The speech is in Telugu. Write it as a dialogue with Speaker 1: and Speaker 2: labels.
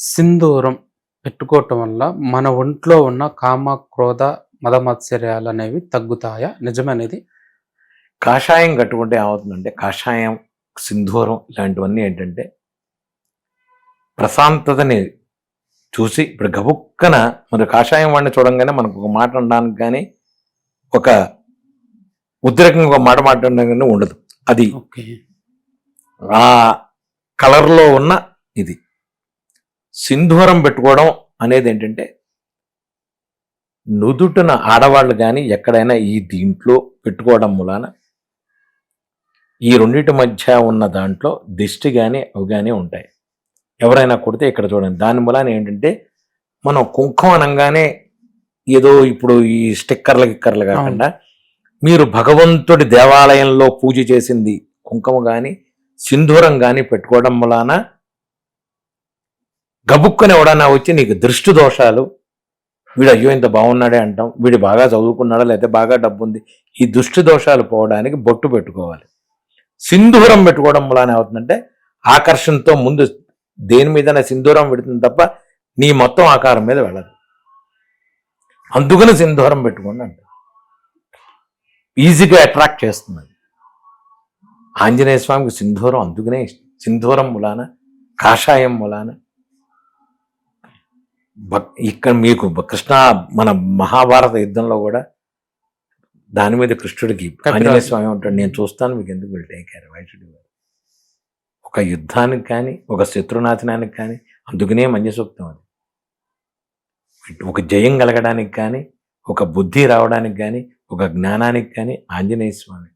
Speaker 1: సింధూరం పెట్టుకోవటం వల్ల మన ఒంట్లో ఉన్న కామ క్రోధ మద మత్సర్యాలు అనేవి తగ్గుతాయా? నిజమనేది
Speaker 2: కాషాయం కట్టుకుంటే ఏమవుతుందంటే కాషాయం సింధూరం ఇలాంటివన్నీ ఏంటంటే ప్రశాంతతని చూసి ఇప్పుడు గబుక్కన మరి కాషాయం వాడిని చూడంగానే మనకు ఒక మాట అనడానికి కానీ ఒక ఉద్రేకంగా ఒక మాట మాట్లాడడానికి కానీ ఉండదు. అది
Speaker 1: ఓకే.
Speaker 2: ఆ కలర్లో ఉన్న ఇది. సింధూరం పెట్టుకోవడం అనేది ఏంటంటే నుదుటిన ఆడవాళ్ళు కానీ ఎక్కడైనా ఈ దీంట్లో పెట్టుకోవడం మూలాన ఈ రెండింటి మధ్య ఉన్న దాంట్లో దిష్టి కానీ అవి కానీ ఉంటాయి. ఎవరైనా కొడితే ఇక్కడ చూడండి దాని మూలాన ఏంటంటే మనం కుంకుమ అనగానే ఏదో ఇప్పుడు ఈ స్టిక్కర్ల గిక్కర్లు కాకుండా మీరు భగవంతుడి దేవాలయంలో పూజ చేసింది కుంకుమ కానీ సింధూరం కానీ పెట్టుకోవడం వలన గబుక్కుని ఎవడన్నా వచ్చి నీకు దృష్టి దోషాలు వీడు అయ్యో ఇంత బాగున్నాడే అంటాం వీడు బాగా చదువుకున్నాడా లేకపోతే బాగా డబ్బు ఉంది ఈ దృష్టి దోషాలు పోవడానికి బొట్టు పెట్టుకోవాలి. సింధూరం పెట్టుకోవడం వలన అవుతుందంటే ఆకర్షణతో ముందు దేని మీదనే సింధూరం పెడుతుంది తప్ప నీ మొత్తం ఆకారం మీద వెళ్ళదు. అందుకని సింధూరం పెట్టుకోండి అంట ఈజీగా అట్రాక్ట్ చేస్తుంది. ఆంజనేయ స్వామికి సింధూరం అందుకనే ఇష్టం. సింధూరం మూలాన కాషాయం మూలాన ఇక్కడ మీకు కృష్ణ మన మహాభారత యుద్ధంలో కూడా దాని మీద కృష్ణుడికి ఆంజనేయ స్వామి ఉంటాడు. నేను చూస్తాను మీకు ఎందుకు will take care why should ఒక యుద్ధానికి కానీ ఒక శత్రునాశనానికి కానీ అందుకనే మంచి సూక్తం అది. ఒక జయం కలగడానికి కానీ ఒక బుద్ధి రావడానికి కానీ ఒక జ్ఞానానికి కానీ ఆంజనేయ స్వామి